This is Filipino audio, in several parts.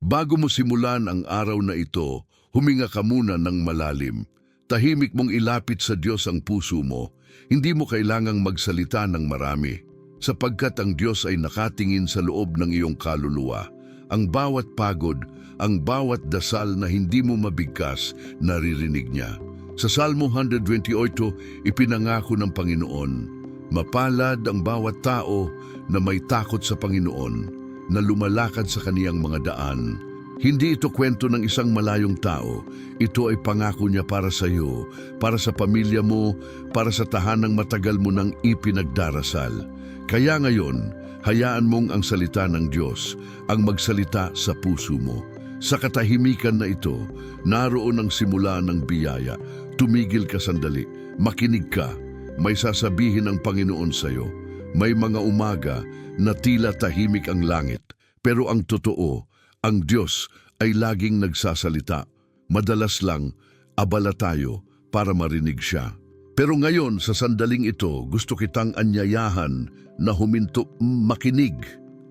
Bago mo simulan ang araw na ito, huminga ka muna ng malalim. Tahimik mong ilapit sa Diyos ang puso mo. Hindi mo kailangang magsalita ng marami. Sapagkat ang Diyos ay nakatingin sa loob ng iyong kaluluwa. Ang bawat pagod, ang bawat dasal na hindi mo mabigkas, naririnig niya. Sa Salmo 128, ipinangako ng Panginoon, Mapalad ang bawat tao na may takot sa Panginoon, na lumalakad sa kaniyang mga daan. Hindi ito kwento ng isang malayong tao. Ito ay pangako niya para sa iyo, para sa pamilya mo, para sa tahanang matagal mo nang ipinagdarasal. Kaya ngayon, hayaan mong ang salita ng Diyos ang magsalita sa puso mo. Sa katahimikan na ito, naroon ang simula ng biyaya. Tumigil ka sandali, makinig ka. May sasabihin ang Panginoon sa iyo. May mga umaga na tila tahimik ang langit. Pero ang totoo, ang Diyos ay laging nagsasalita. Madalas lang, abala tayo para marinig siya. Pero ngayon, sa sandaling ito, gusto kitang anyayahan na huminto, makinig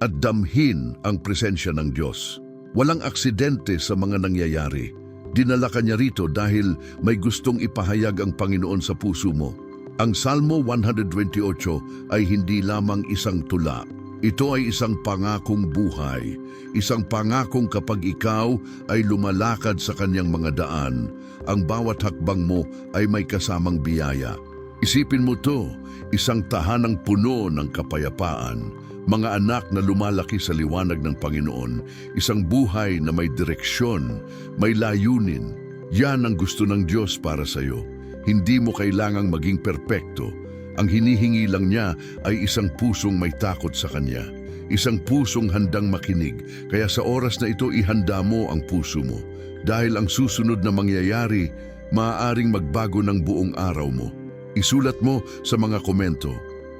at damhin ang presensya ng Diyos. Walang aksidente sa mga nangyayari. Dinala ka niya rito dahil may gustong ipahayag ang Panginoon sa puso mo. Ang Salmo 128 ay hindi lamang isang tula. Ito ay isang pangakong buhay, isang pangakong kapag ikaw ay lumalakad sa kanyang mga daan, ang bawat hakbang mo ay may kasamang biyaya. Isipin mo to, isang tahanang puno ng kapayapaan, mga anak na lumalaki sa liwanag ng Panginoon, isang buhay na may direksyon, may layunin. Yan ang gusto ng Diyos para sa iyo. Hindi mo kailangang maging perpekto. Ang hinihingi lang niya ay isang pusong may takot sa Kanya. Isang pusong handang makinig. Kaya sa oras na ito, ihanda mo ang puso mo. Dahil ang susunod na mangyayari, maaaring magbago ng buong araw mo. Isulat mo sa mga komento,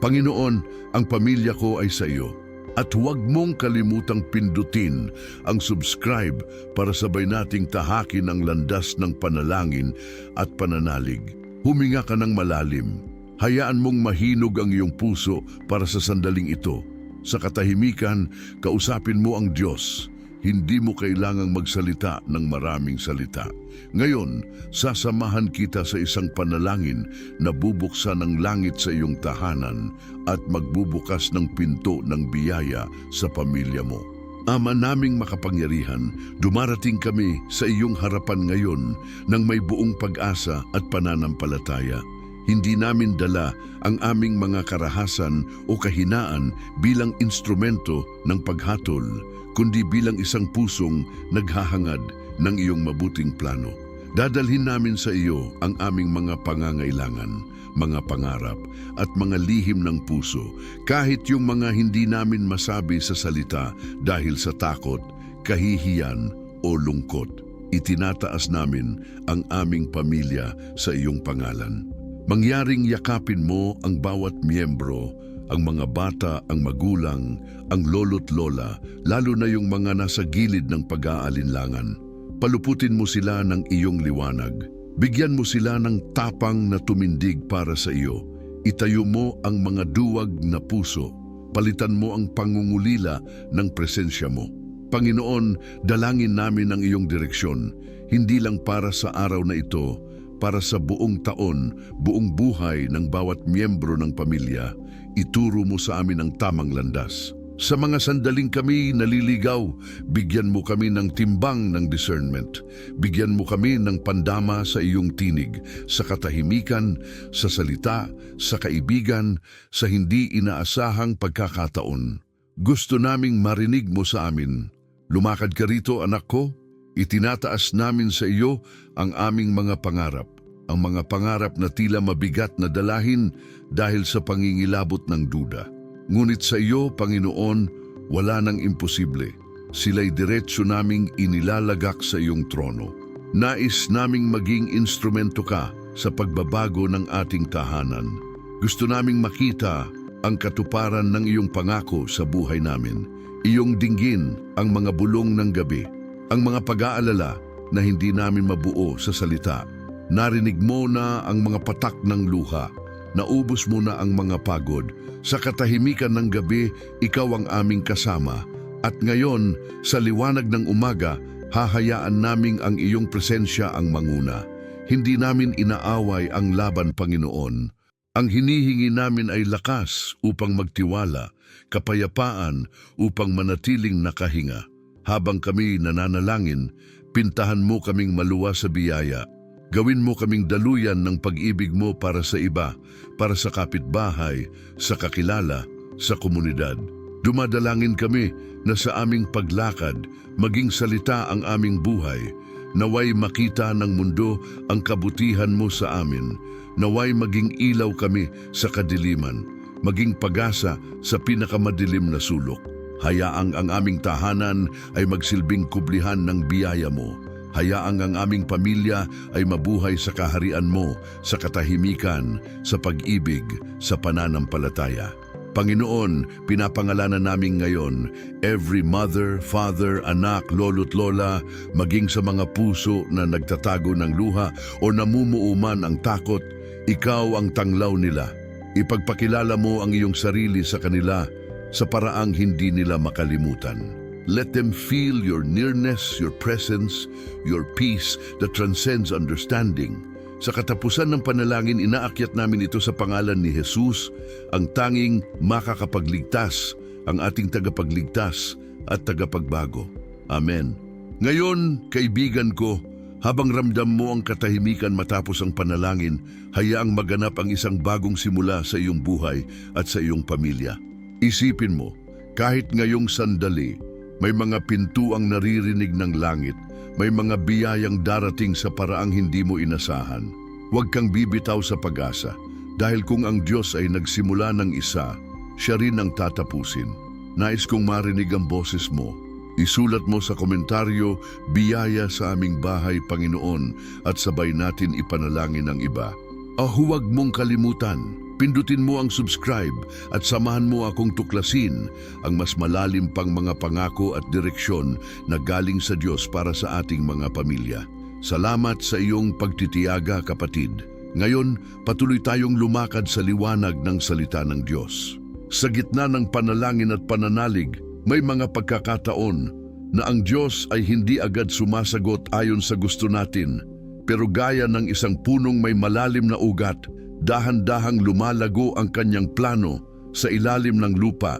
Panginoon, ang pamilya ko ay sa iyo. At huwag mong kalimutang pindutin ang subscribe para sabay nating tahakin ang landas ng panalangin at pananalig. Huminga ka ng malalim. Hayaan mong mahinog ang iyong puso para sa sandaling ito. Sa katahimikan, kausapin mo ang Diyos. Hindi mo kailangang magsalita ng maraming salita. Ngayon, sasamahan kita sa isang panalangin na bubuksan ng langit sa iyong tahanan at magbubukas ng pinto ng biyaya sa pamilya mo. Ama naming makapangyarihan, dumarating kami sa iyong harapan ngayon ng may buong pag-asa at pananampalataya. Hindi namin dala ang aming mga karahasan o kahinaan bilang instrumento ng paghatol, kundi bilang isang pusong naghahangad ng iyong mabuting plano. Dadalhin namin sa iyo ang aming mga pangangailangan, mga pangarap at mga lihim ng puso, kahit yung mga hindi namin masabi sa salita dahil sa takot, kahihiyan o lungkot. Itinataas namin ang aming pamilya sa iyong pangalan. Mangyaring yakapin mo ang bawat miyembro, ang mga bata, ang magulang, ang lolo't lola, lalo na yung mga nasa gilid ng pag-aalinlangan. Paluputin mo sila ng iyong liwanag. Bigyan mo sila ng tapang na tumindig para sa iyo. Itayo mo ang mga duwag na puso. Palitan mo ang pangungulila ng presensya mo. Panginoon, dalangin namin ang iyong direksyon, hindi lang para sa araw na ito, para sa buong taon, buong buhay ng bawat miyembro ng pamilya, ituro mo sa amin ang tamang landas. Sa mga sandaling kami naliligaw, bigyan mo kami ng timbang ng discernment. Bigyan mo kami ng pandama sa iyong tinig, sa katahimikan, sa salita, sa kaibigan, sa hindi inaasahang pagkakataon. Gusto naming marinig mo sa amin. Lumakad ka rito, anak ko. Itinataas namin sa iyo ang aming mga pangarap. Ang mga pangarap na tila mabigat na dalahin dahil sa pangingilabot ng duda. Ngunit sa iyo, Panginoon, wala nang imposible. Sila'y diretsyo naming inilalagak sa iyong trono. Nais naming maging instrumento ka sa pagbabago ng ating tahanan. Gusto naming makita ang katuparan ng iyong pangako sa buhay namin. Iyong dinggin ang mga bulong ng gabi, ang mga pag-aalala na hindi namin mabuo sa salita. Narinig mo na ang mga patak ng luha, naubos mo na ang mga pagod. Sa katahimikan ng gabi, ikaw ang aming kasama, At ngayon, sa liwanag ng umaga, hahayaan naming ang iyong presensya ang manguna. Hindi namin inaaway ang laban, Panginoon. Ang hinihingi namin ay lakas upang magtiwala, kapayapaan upang manatiling nakahinga. Habang kami nananalangin, pintahan mo kaming maluwa sa biyaya. Gawin mo kaming daluyan ng pag-ibig mo para sa iba, para sa kapitbahay, sa kakilala, sa komunidad. Dumadalangin kami na sa aming paglakad, maging salita ang aming buhay. Naway makita ng mundo ang kabutihan mo sa amin. Naway maging ilaw kami sa kadiliman, maging pag-asa sa pinakamadilim na sulok. Hayaang ang aming tahanan ay magsilbing kublihan ng biyaya mo. Hayaang ang aming pamilya ay mabuhay sa kaharian mo, sa katahimikan, sa pag-ibig, sa pananampalataya. Panginoon, pinapangalanan namin ngayon every mother, father, anak, lolo't lola, maging sa mga puso na nagtatago ng luha o namumuuman ang takot, ikaw ang tanglaw nila. Ipagpakilala mo ang iyong sarili sa kanila sa paraang hindi nila makalimutan. Let them feel your nearness, your presence, your peace that transcends understanding. Sa katapusan ng panalangin, inaakyat namin ito sa pangalan ni Jesus, ang tanging makakapagligtas, ang ating tagapagligtas at tagapagbago. Amen. Ngayon, kaibigan ko, habang ramdam mo ang katahimikan matapos ang panalangin, hayaang maganap ang isang bagong simula sa iyong buhay at sa iyong pamilya. Isipin mo, kahit ngayong sandali, may mga pintuang naririnig ng langit, may mga biyayang darating sa paraang hindi mo inasahan. Huwag kang bibitaw sa pag-asa, dahil kung ang Diyos ay nagsimula ng isa, siya rin ang tatapusin. Nais kong marinig ang boses mo. Isulat mo sa komentaryo, biyaya sa aming bahay, Panginoon, at sabay natin ipanalangin ang iba. Ah, huwag mong kalimutan, pindutin mo ang subscribe at samahan mo akong tuklasin ang mas malalim pang mga pangako at direksyon na galing sa Diyos para sa ating mga pamilya. Salamat sa iyong pagtitiyaga, kapatid. Ngayon, patuloy tayong lumakad sa liwanag ng salita ng Diyos. Sa gitna ng panalangin at pananalig, may mga pagkakataon na ang Diyos ay hindi agad sumasagot ayon sa gusto natin, pero gaya ng isang punong may malalim na ugat, dahan-dahang lumalago ang kanyang plano sa ilalim ng lupa.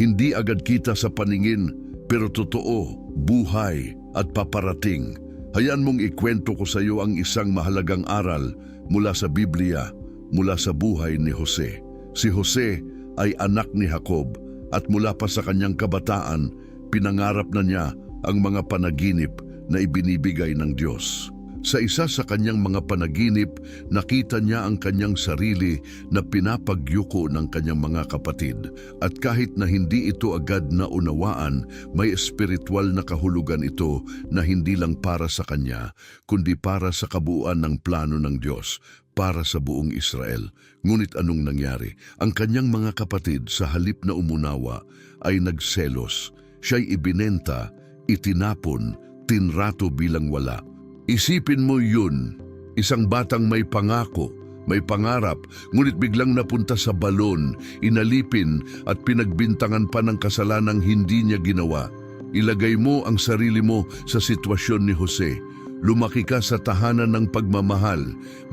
Hindi agad kita sa paningin, pero totoo, buhay at paparating. Hayaan mong ikwento ko sa iyo ang isang mahalagang aral mula sa Biblia, mula sa buhay ni Jose. Si Jose ay anak ni Jacob at mula pa sa kanyang kabataan, pinangarap na niya ang mga panaginip na ibinibigay ng Diyos. Sa isa sa kanyang mga panaginip, nakita niya ang kanyang sarili na pinapagyuko ng kanyang mga kapatid. At kahit na hindi ito agad na unawaan, may espiritual na kahulugan ito na hindi lang para sa kanya, kundi para sa kabuuan ng plano ng Diyos para sa buong Israel. Ngunit anong nangyari? Ang kanyang mga kapatid sa halip na umunawa ay nagselos. Siya'y ibinenta, itinapon, tinrato bilang wala. Isipin mo yun, isang batang may pangako, may pangarap, ngunit biglang napunta sa balon, inalipin at pinagbintangan pa ng kasalanang hindi niya ginawa. Ilagay mo ang sarili mo sa sitwasyon ni Jose. Lumaki ka sa tahanan ng pagmamahal,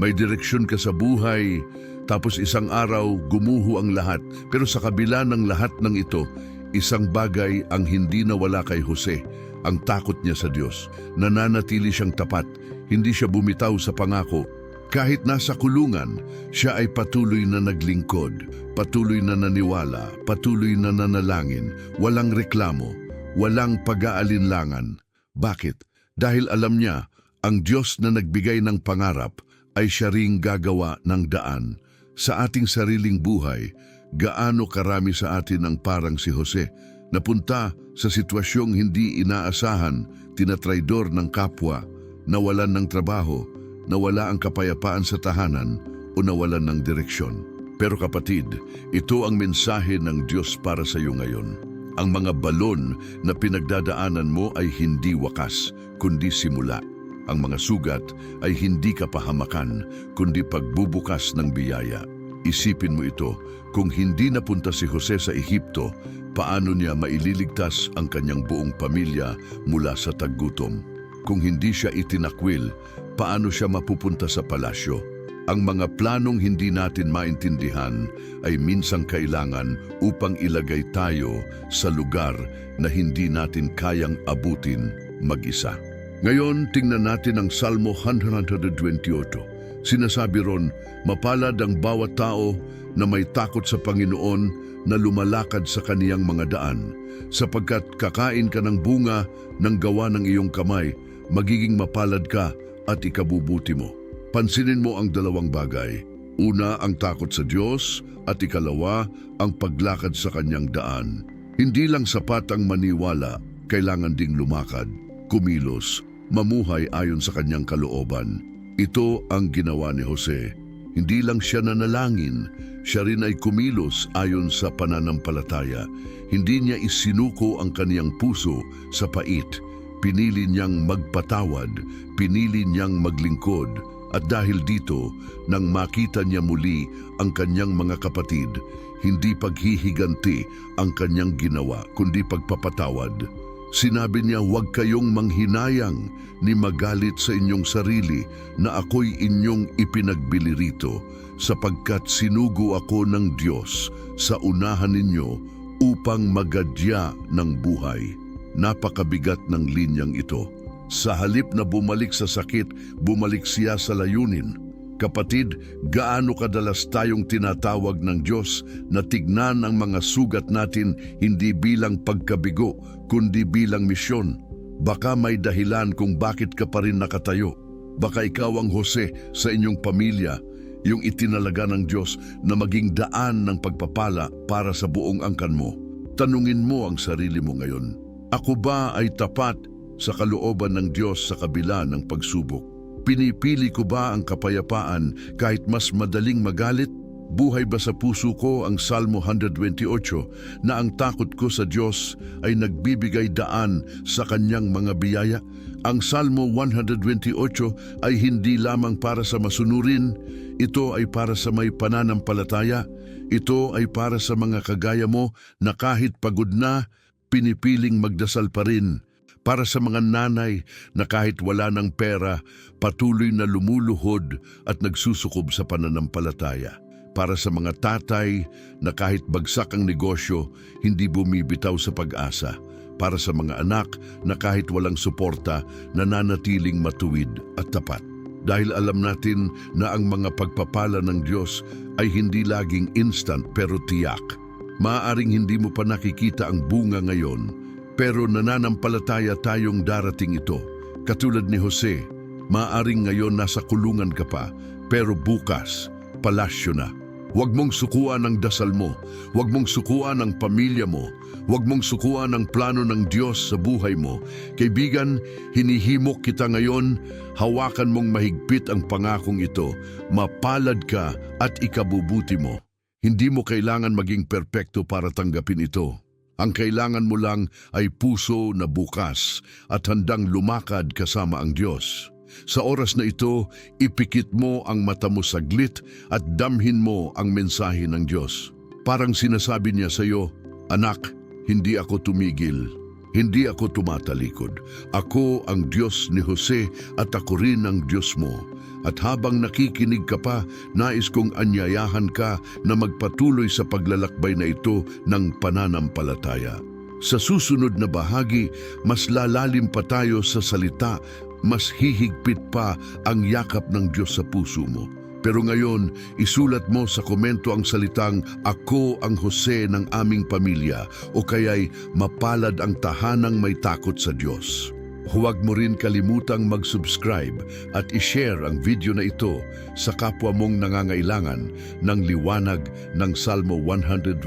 may direksyon ka sa buhay, tapos isang araw gumuho ang lahat. Pero sa kabila ng lahat ng ito, isang bagay ang hindi nawala kay Jose, ang takot niya sa Diyos. Nananatili siyang tapat, hindi siya bumitaw sa pangako. Kahit nasa kulungan, siya ay patuloy na naglingkod, patuloy na naniwala, patuloy na nanalangin, walang reklamo, walang pag-aalinlangan. Bakit? Dahil alam niya, ang Diyos na nagbigay ng pangarap ay siya ring gagawa ng daan. Sa ating sariling buhay, gaano karami sa atin ang parang si Jose, napunta sa sitwasyong hindi inaasahan, tinatraidor ng kapwa, nawalan ng trabaho, nawala ang kapayapaan sa tahanan o nawalan ng direksyon. Pero kapatid, ito ang mensahe ng Diyos para sa iyo ngayon. Ang mga balon na pinagdadaanan mo ay hindi wakas, kundi simula. Ang mga sugat ay hindi kapahamakan, kundi pagbubukas ng biyaya. Isipin mo ito, kung hindi napunta si Jose sa Ehipto, paano niya maililigtas ang kanyang buong pamilya mula sa taggutom. Kung hindi siya itinakwil, paano siya mapupunta sa palasyo? Ang mga planong hindi natin maintindihan ay minsang kailangan upang ilagay tayo sa lugar na hindi natin kayang abutin mag-isa. Ngayon, tingnan natin ang Salmo 128. Sinasabi ron, mapalad ang bawat tao na may takot sa Panginoon na lumalakad sa kaniyang mga daan, sapagkat kakain ka ng bunga ng gawa ng iyong kamay, magiging mapalad ka at ikabubuti mo. Pansinin mo ang dalawang bagay. Una, ang takot sa Diyos at ikalawa, ang paglakad sa kanyang daan. Hindi lang sapat ang maniwala, kailangan ding lumakad, kumilos, mamuhay ayon sa kanyang kalooban. Ito ang ginawa ni Jose. Hindi lang siya nanalangin, siya rin ay kumilos ayon sa pananampalataya. Hindi niya isinuko ang kaniyang puso sa pait. Pinili niyang magpatawad, pinili niyang maglingkod, at dahil dito, nang makita niya muli ang kanyang mga kapatid, hindi paghihiganti ang kanyang ginawa, kundi pagpapatawad. Sinabi niya, huwag kayong manghinayang ni magalit sa inyong sarili na ako'y inyong ipinagbili rito, sapagkat sinugo ako ng Diyos sa unahan ninyo upang magadya ng buhay. Napakabigat ng linyang ito. Sa halip na bumalik sa sakit, bumalik siya sa layunin. Kapatid, gaano kadalas tayong tinatawag ng Diyos na tignan ang mga sugat natin hindi bilang pagkabigo, kundi bilang misyon. Baka may dahilan kung bakit ka pa rin nakatayo. Baka ikaw ang Jose sa inyong pamilya, yung itinalaga ng Diyos na maging daan ng pagpapala para sa buong angkan mo. Tanungin mo ang sarili mo ngayon. Ako ba ay tapat sa kalooban ng Diyos sa kabila ng pagsubok? Pinipili ko ba ang kapayapaan kahit mas madaling magalit? Buhay ba sa puso ko ang Salmo 128 na ang takot ko sa Diyos ay nagbibigay daan sa kanyang mga biyaya? Ang Salmo 128 ay hindi lamang para sa masunurin, ito ay para sa may pananampalataya, ito ay para sa mga kagaya mo na kahit pagod na, pinipiling magdasal pa rin para sa mga nanay na kahit wala ng pera, patuloy na lumuluhod at nagsusukob sa pananampalataya. Para sa mga tatay na kahit bagsak ang negosyo, hindi bumibitaw sa pag-asa. Para sa mga anak na kahit walang suporta, nananatiling matuwid at tapat. Dahil alam natin na ang mga pagpapala ng Diyos ay hindi laging instant pero tiyak. Maaring hindi mo pa nakikita ang bunga ngayon, pero nananampalataya tayong darating ito. Katulad ni Jose, maaring ngayon nasa kulungan ka pa, pero bukas, palasyo na. Huwag mong sukuan ang dasal mo, huwag mong sukuan ang pamilya mo, huwag mong sukuan ang plano ng Diyos sa buhay mo. Kaibigan, hinihimok kita ngayon, hawakan mong mahigpit ang pangakong ito, mapalad ka at ikabubuti mo. Hindi mo kailangan maging perpekto para tanggapin ito. Ang kailangan mo lang ay puso na bukas at handang lumakad kasama ang Diyos. Sa oras na ito, ipikit mo ang mata mo saglit at damhin mo ang mensahe ng Diyos. Parang sinasabi niya sa iyo, Anak, hindi ako tumigil. Hindi ako tumatalikod. Ako ang Diyos ni Jose at ako rin ang Diyos mo. At habang nakikinig ka pa, nais kong anyayahan ka na magpatuloy sa paglalakbay na ito ng pananampalataya. Sa susunod na bahagi, mas lalalim pa tayo sa salita, mas hihigpit pa ang yakap ng Diyos sa puso mo. Pero ngayon, isulat mo sa komento ang salitang Ako ang Jose ng aming pamilya o kaya'y mapalad ang tahanang may takot sa Diyos. Huwag mo rin kalimutang mag-subscribe at i-share ang video na ito sa kapwa mong nangangailangan ng liwanag ng Salmo 128.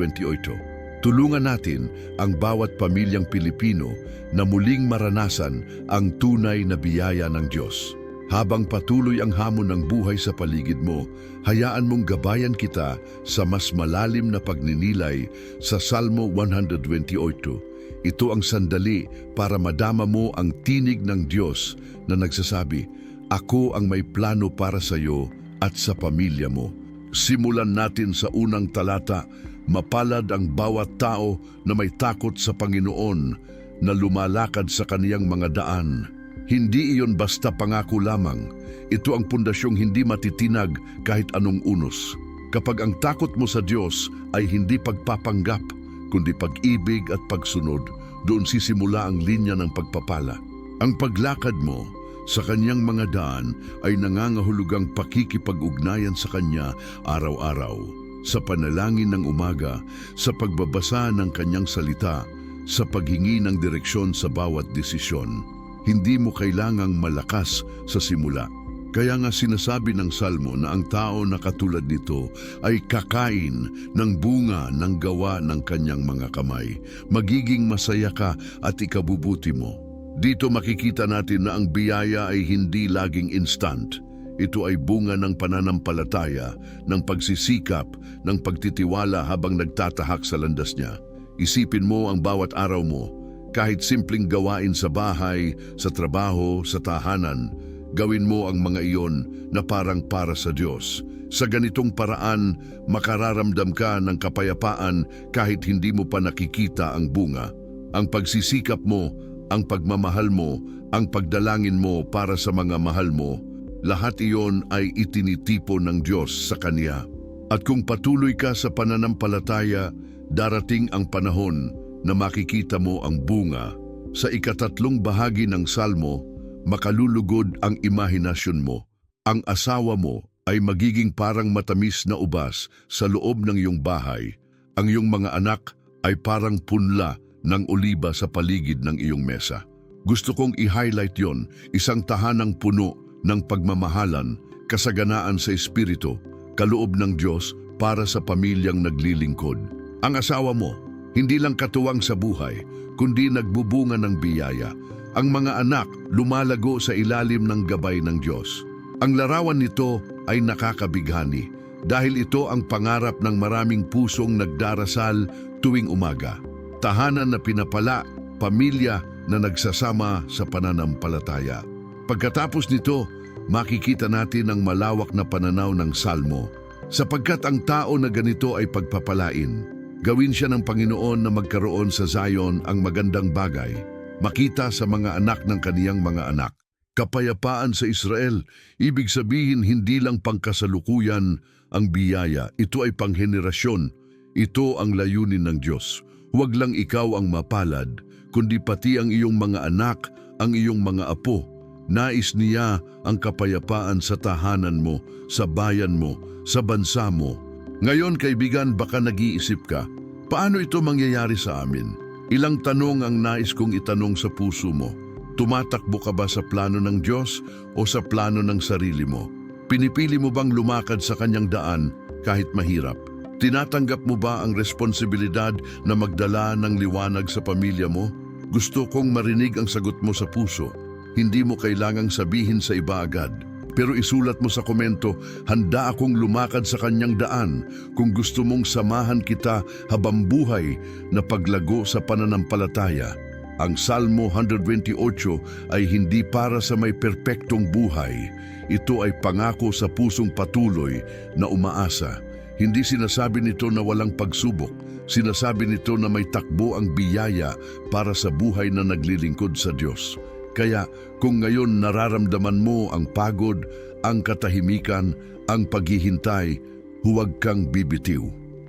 Tulungan natin ang bawat pamilyang Pilipino na muling maranasan ang tunay na biyaya ng Diyos. Habang patuloy ang hamon ng buhay sa paligid mo, hayaan mong gabayan kita sa mas malalim na pagninilay sa Salmo 128. Ito ang sandali para madama mo ang tinig ng Diyos na nagsasabi, Ako ang may plano para sa iyo at sa pamilya mo. Simulan natin sa unang talata, Mapalad ang bawat tao na may takot sa Panginoon na lumalakad sa kaniyang mga daan. Hindi iyon basta pangako lamang. Ito ang pundasyong hindi matitinag kahit anong unos. Kapag ang takot mo sa Diyos ay hindi pagpapanggap, kundi pag-ibig at pagsunod, doon sisimula ang linya ng pagpapala. Ang paglakad mo sa kanyang mga daan ay nangangahulugang pakikipag-ugnayan sa kanya araw-araw. Sa panalangin ng umaga, sa pagbabasa ng kanyang salita, sa paghingi ng direksyon sa bawat desisyon. Hindi mo kailangang malakas sa simula. Kaya nga sinasabi ng Salmo na ang tao na katulad nito ay kakain ng bunga ng gawa ng kanyang mga kamay. Magiging masaya ka at ikabubuti mo. Dito makikita natin na ang biyaya ay hindi laging instant. Ito ay bunga ng pananampalataya, ng pagsisikap, ng pagtitiwala habang nagtatahak sa landas niya. Isipin mo ang bawat araw mo, kahit simpleng gawain sa bahay, sa trabaho, sa tahanan, gawin mo ang mga iyon na parang para sa Diyos. Sa ganitong paraan, makararamdam ka ng kapayapaan kahit hindi mo pa nakikita ang bunga. Ang pagsisikap mo, ang pagmamahal mo, ang pagdalangin mo para sa mga mahal mo, lahat iyon ay itinitipo ng Diyos sa Kanya. At kung patuloy ka sa pananampalataya, darating ang panahon na makikita mo ang bunga. Sa ikatatlong bahagi ng Salmo, makalulugod ang imahinasyon mo. Ang asawa mo ay magiging parang matamis na ubas sa loob ng iyong bahay. Ang iyong mga anak ay parang punla ng oliba sa paligid ng iyong mesa. Gusto kong i-highlight yon, isang tahanang puno ng pagmamahalan, kasaganaan sa espiritu, kaloob ng Diyos para sa pamilyang naglilingkod. Ang asawa mo, hindi lang katuwang sa buhay, kundi nagbubunga ng biyaya. Ang mga anak lumalago sa ilalim ng gabay ng Diyos. Ang larawan nito ay nakakabighani dahil ito ang pangarap ng maraming pusong nagdarasal tuwing umaga. Tahanan na pinapala, pamilya na nagsasama sa pananampalataya. Pagkatapos nito, makikita natin ang malawak na pananaw ng Salmo. Sapagkat ang tao na ganito ay pagpapalain, gawin siya ng Panginoon na magkaroon sa Zion ang magandang bagay, makita sa mga anak ng kaniyang mga anak. Kapayapaan sa Israel, ibig sabihin hindi lang pangkasalukuyan ang biyaya, ito ay panghenerasyon. Ito ang layunin ng Diyos. Huwag lang ikaw ang mapalad, kundi pati ang iyong mga anak, ang iyong mga apo. Nais niya ang kapayapaan sa tahanan mo, sa bayan mo, sa bansa mo. Ngayon kaibigan, baka nag-iisip ka, paano ito mangyayari sa amin? Ilang tanong ang nais kong itanong sa puso mo. Tumatakbo ka ba sa plano ng Diyos o sa plano ng sarili mo? Pinipili mo bang lumakad sa kanyang daan kahit mahirap? Tinatanggap mo ba ang responsibilidad na magdala ng liwanag sa pamilya mo? Gusto kong marinig ang sagot mo sa puso. Hindi mo kailangang sabihin sa iba agad. Pero isulat mo sa komento, handa akong lumakad sa kanyang daan kung gusto mong samahan kita habang buhay na paglago sa pananampalataya. Ang Salmo 128 ay hindi para sa may perpektong buhay. Ito ay pangako sa pusong patuloy na umaasa. Hindi sinasabi nito na walang pagsubok. Sinasabi nito na may takbo ang biyaya para sa buhay na naglilingkod sa Diyos. Kaya kung ngayon nararamdaman mo ang pagod, ang katahimikan, ang paghihintay, huwag kang bibitiw.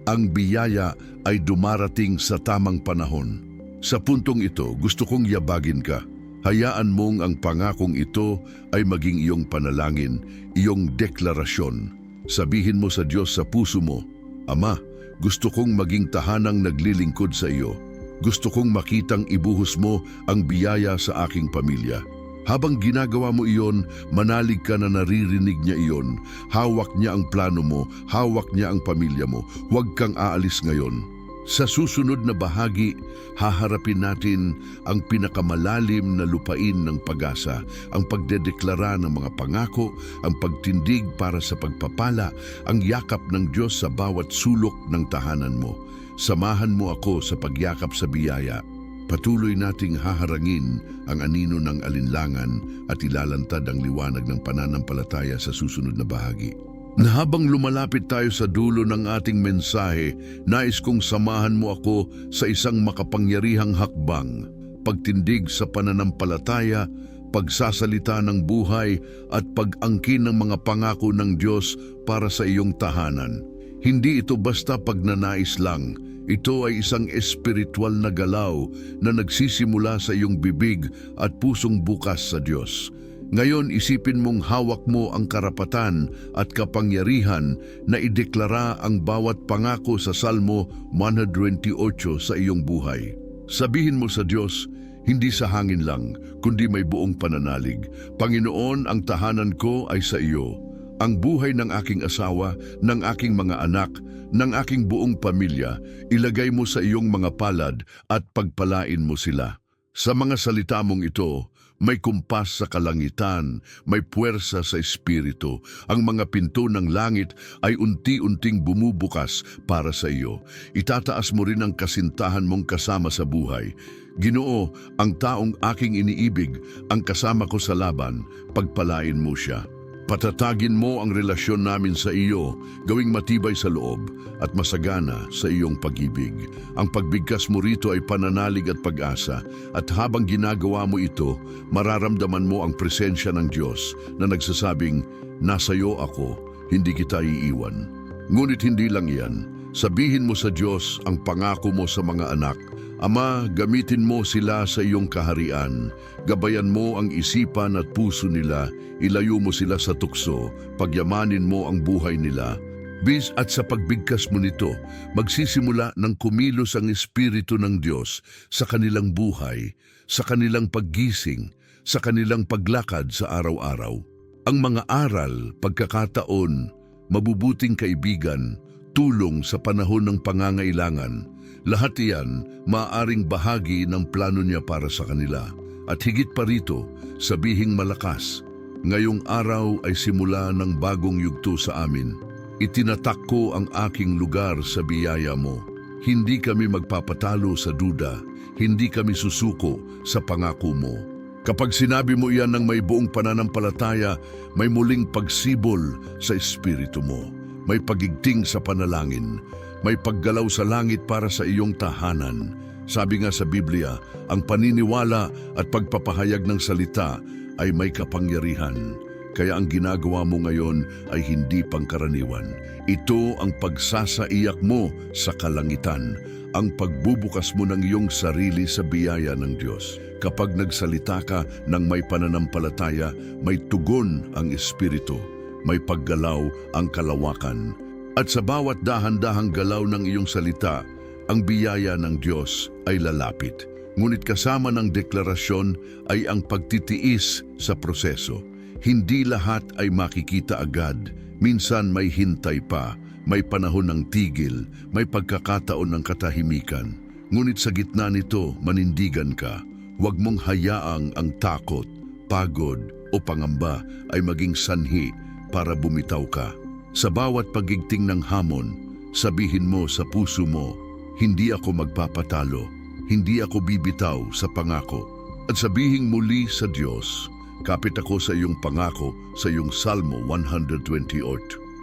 Ang biyaya ay dumarating sa tamang panahon. Sa puntong ito, gusto kong yabagin ka. Hayaan mong ang pangakong ito ay maging iyong panalangin, iyong deklarasyon. Sabihin mo sa Diyos sa puso mo, Ama, gusto kong maging tahanang naglilingkod sa iyo. Gusto kong makitang ibuhos mo ang biyaya sa aking pamilya. Habang ginagawa mo iyon, manalig ka na naririnig niya iyon. Hawak niya ang plano mo, hawak niya ang pamilya mo. Huwag kang aalis ngayon. Sa susunod na bahagi, haharapin natin ang pinakamalalim na lupain ng pag-asa, ang pagdedeklara ng mga pangako, ang pagtindig para sa pagpapala, ang yakap ng Diyos sa bawat sulok ng tahanan mo. Samahan mo ako sa pagyakap sa biyaya. Patuloy nating haharangin ang anino ng alinlangan at ilalantad ang liwanag ng pananampalataya sa susunod na bahagi. Na habang lumalapit tayo sa dulo ng ating mensahe, nais kong samahan mo ako sa isang makapangyarihang hakbang, pagtindig sa pananampalataya, pagsasalita ng buhay at pag-angkin ng mga pangako ng Diyos para sa iyong tahanan. Hindi ito basta pagnanais lang, ito ay isang espiritual na galaw na nagsisimula sa iyong bibig at pusong bukas sa Diyos. Ngayon isipin mong hawak mo ang karapatan at kapangyarihan na ideklara ang bawat pangako sa Salmo 128 sa iyong buhay. Sabihin mo sa Diyos, hindi sa hangin lang, kundi may buong pananalig. Panginoon, ang tahanan ko ay sa iyo. Ang buhay ng aking asawa, ng aking mga anak, ng aking buong pamilya, ilagay mo sa iyong mga palad at pagpalain mo sila. Sa mga salita mong ito, may kumpas sa kalangitan, may puwersa sa espiritu. Ang mga pinto ng langit ay unti-unting bumubukas para sa iyo. Itataas mo rin ang kasintahan mong kasama sa buhay. Ginoo, ang taong aking iniibig, ang kasama ko sa laban, pagpalain mo siya. Patatagin mo ang relasyon namin sa iyo, gawing matibay sa loob at masagana sa iyong pag-ibig. Ang pagbigkas mo rito ay pananalig at pag-asa at habang ginagawa mo ito, mararamdaman mo ang presensya ng Diyos na nagsasabing, Nasa iyo ako, hindi kita iiwan. Ngunit hindi lang iyan, sabihin mo sa Diyos ang pangako mo sa mga anak Ama, gamitin mo sila sa iyong kaharian. Gabayan mo ang isipan at puso nila. Ilayo mo sila sa tukso. Pagyamanin mo ang buhay nila. Bis at sa pagbigkas mo nito, magsisimula ng kumilos ang Espiritu ng Diyos sa kanilang buhay, sa kanilang paggising, sa kanilang paglakad sa araw-araw. Ang mga aral, pagkakataon, mabubuting kaibigan, tulong sa panahon ng pangangailangan, lahat iyan maaring bahagi ng plano niya para sa kanila. At higit pa rito, sabihing malakas, ngayong araw ay simula ng bagong yugto sa amin. Itinatak ko ang aking lugar sa biyaya mo. Hindi kami magpapatalo sa duda, hindi kami susuko sa pangako mo. Kapag sinabi mo iyan ng may buong pananampalataya, may muling pagsibol sa espiritu mo. May pagigting sa panalangin, may paggalaw sa langit para sa iyong tahanan. Sabi nga sa Biblia, ang paniniwala at pagpapahayag ng salita ay may kapangyarihan. Kaya ang ginagawa mo ngayon ay hindi pangkaraniwan. Ito ang pagsasaiyak mo sa kalangitan, ang pagbubukas mo ng iyong sarili sa biyaya ng Diyos. Kapag nagsalita ka ng may pananampalataya, may tugon ang Espiritu, may paggalaw ang kalawakan, at sa bawat dahan-dahang galaw ng iyong salita, ang biyaya ng Diyos ay lalapit. Ngunit kasama ng deklarasyon ay ang pagtitiis sa proseso. Hindi lahat ay makikita agad. Minsan may hintay pa, may panahon ng tigil, may pagkakataon ng katahimikan. Ngunit sa gitna nito, manindigan ka. Huwag mong hayaang ang takot, pagod o pangamba ay maging sanhi para bumitaw ka. Sa bawat pagigting ng hamon, sabihin mo sa puso mo, hindi ako magpapatalo, hindi ako bibitaw sa pangako. At sabihing muli sa Diyos, kapit ako sa iyong pangako sa iyong Salmo 128.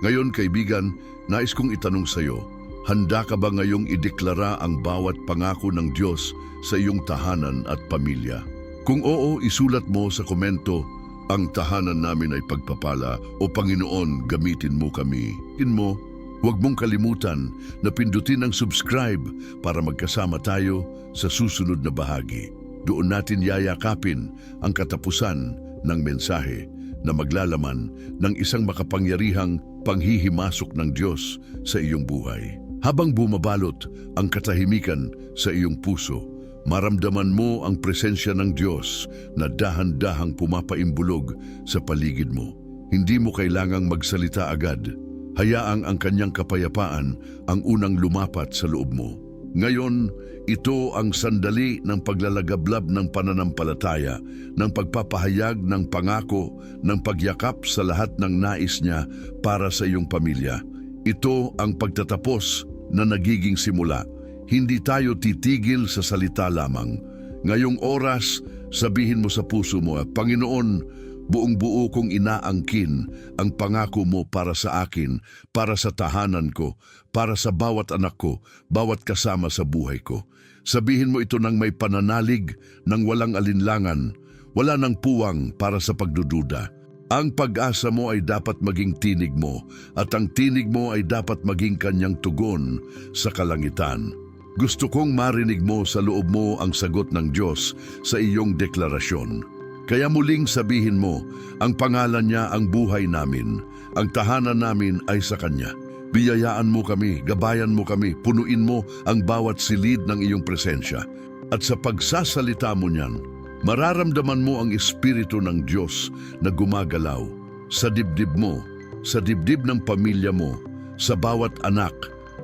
Ngayon kaibigan, nais kong itanong sa iyo, handa ka ba ngayong ideklara ang bawat pangako ng Diyos sa iyong tahanan at pamilya? Kung oo, isulat mo sa komento ang tahanan namin ay pagpapala o Panginoon, gamitin mo kami. In mo, huwag mong kalimutan na pindutin ang subscribe para magkasama tayo sa susunod na bahagi. Doon natin yayakapin ang katapusan ng mensahe na maglalaman ng isang makapangyarihang panghihimasok ng Diyos sa iyong buhay. Habang bumabalot ang katahimikan sa iyong puso, Maramdaman mo ang presensya ng Diyos na dahan-dahang pumapaimbulog sa paligid mo. Hindi mo kailangang magsalita agad. Hayaang ang kanyang kapayapaan ang unang lumapat sa loob mo. Ngayon, ito ang sandali ng paglalagablab ng pananampalataya, ng pagpapahayag ng pangako, ng pagyakap sa lahat ng nais niya para sa iyong pamilya. Ito ang pagtatapos na nagiging simula hindi tayo titigil sa salita lamang. Ngayong oras, sabihin mo sa puso mo, Panginoon, Buong buo kong inaangkin ang pangako mo para sa akin, para sa tahanan ko, para sa bawat anak ko, bawat kasama sa buhay ko. Sabihin mo ito ng may pananalig, ng walang alinlangan, wala ng puwang para sa pagdududa. Ang pag-asa mo ay dapat maging tinig mo at ang tinig mo ay dapat maging kanyang tugon sa kalangitan. Gusto kong marinig mo sa loob mo ang sagot ng Diyos sa iyong deklarasyon. Kaya muling sabihin mo, ang pangalan niya ang buhay namin, ang tahanan namin ay sa Kanya. Biyayaan mo kami, gabayan mo kami, punuin mo ang bawat silid ng iyong presensya. At sa pagsasalita mo niyan, mararamdaman mo ang Espiritu ng Diyos na gumagalaw sa dibdib mo, sa dibdib ng pamilya mo, sa bawat anak,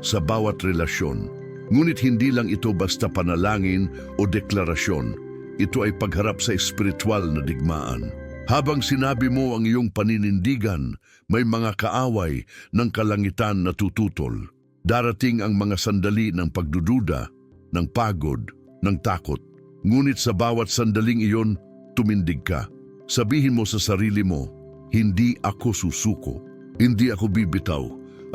sa bawat relasyon. Ngunit hindi lang ito basta panalangin o deklarasyon. Ito ay pagharap sa espiritual na digmaan. Habang sinabi mo ang iyong paninindigan, may mga kaaway ng kalangitan na tututol. Darating ang mga sandali ng pagdududa, ng pagod, ng takot. Ngunit sa bawat sandaling iyon, tumindig ka. Sabihin mo sa sarili mo, hindi ako susuko, hindi ako bibitaw.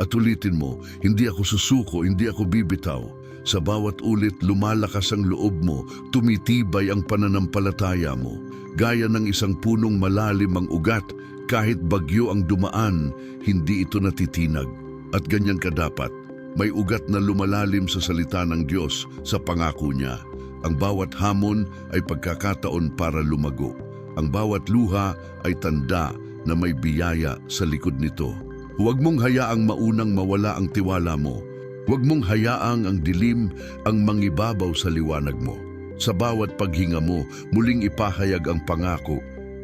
At ulitin mo, hindi ako susuko, hindi ako bibitaw. Sa bawat ulit lumalakas ang loob mo, tumitibay ang pananampalataya mo. Gaya ng isang punong malalim ang ugat, kahit bagyo ang dumaan, hindi ito natitinag. At ganyan ka dapat. May ugat na lumalalim sa salita ng Diyos sa pangako niya. Ang bawat hamon ay pagkakataon para lumago. Ang bawat luha ay tanda na may biyaya sa likod nito. Huwag mong hayaang maunang mawala ang tiwala mo. Huwag mong hayaang ang dilim ang mangibabaw sa liwanag mo. Sa bawat paghinga mo, muling ipahayag ang pangako.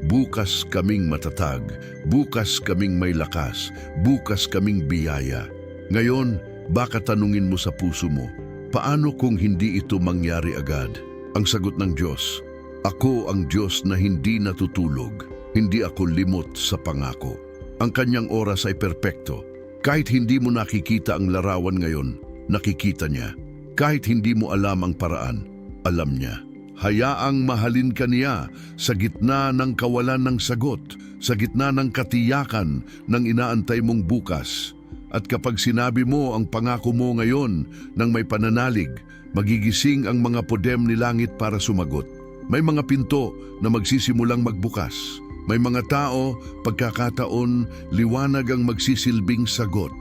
Bukas kaming matatag, bukas kaming may lakas, bukas kaming biyaya. Ngayon, baka tanungin mo sa puso mo, paano kung hindi ito mangyari agad? Ang sagot ng Diyos, Ako ang Diyos na hindi natutulog, hindi ako limot sa pangako. Ang kanyang oras ay perpekto. Kahit hindi mo nakikita ang larawan ngayon, nakikita niya. Kahit hindi mo alam ang paraan, alam niya. Hayaang mahalin ka niya sa gitna ng kawalan ng sagot, sa gitna ng katiyakan ng inaantay mong bukas. At kapag sinabi mo ang pangako mo ngayon ng may pananalig, magigising ang mga podem ni langit para sumagot. May mga pinto na magsisimulang magbukas. May mga tao, pagkakataon, liwanag ang magsisilbing sagot.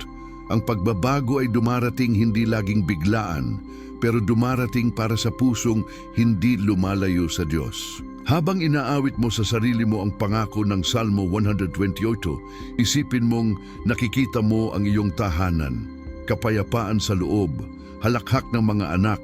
Ang pagbabago ay dumarating hindi laging biglaan, pero dumarating para sa pusong hindi lumalayo sa Diyos. Habang inaawit mo sa sarili mo ang pangako ng Salmo 128, isipin mong nakikita mo ang iyong tahanan, kapayapaan sa loob, halakhak ng mga anak,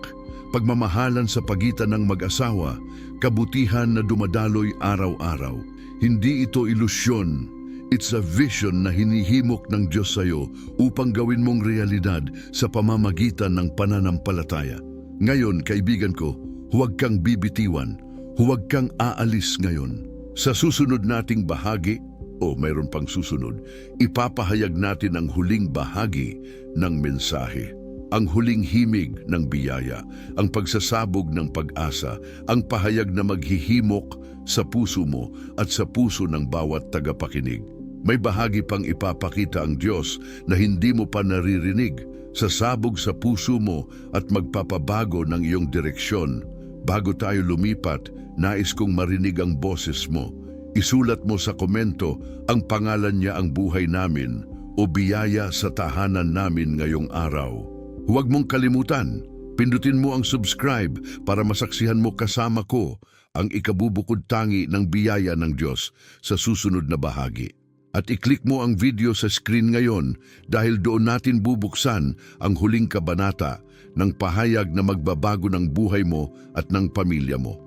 pagmamahalan sa pagitan ng mag-asawa, kabutihan na dumadaloy araw-araw. Hindi ito ilusyon. It's a vision na hinihimok ng Diyos sa iyo upang gawin mong realidad sa pamamagitan ng pananampalataya. Ngayon, kaibigan ko, huwag kang bibitiwan, huwag kang aalis ngayon. Sa susunod nating bahagi, o mayroon pang susunod, ipapahayag natin ang huling bahagi ng mensahe. Ang huling himig ng biyaya, ang pagsasabog ng pag-asa, ang pahayag na maghihimok sa puso mo at sa puso ng bawat tagapakinig. May bahagi pang ipapakita ang Diyos na hindi mo pa naririnig, sasabog sa puso mo at magpapabago ng iyong direksyon. Bago tayo lumipat, nais kong marinig ang boses mo. Isulat mo sa komento ang pangalan niya ang buhay namin o biyaya sa tahanan namin ngayong araw. Huwag mong kalimutan, pindutin mo ang subscribe para masaksihan mo kasama ko ang ikabubukod tangi ng biyaya ng Diyos sa susunod na bahagi. At i-click mo ang video sa screen ngayon dahil doon natin bubuksan ang huling kabanata ng pahayag na magbabago ng buhay mo at ng pamilya mo.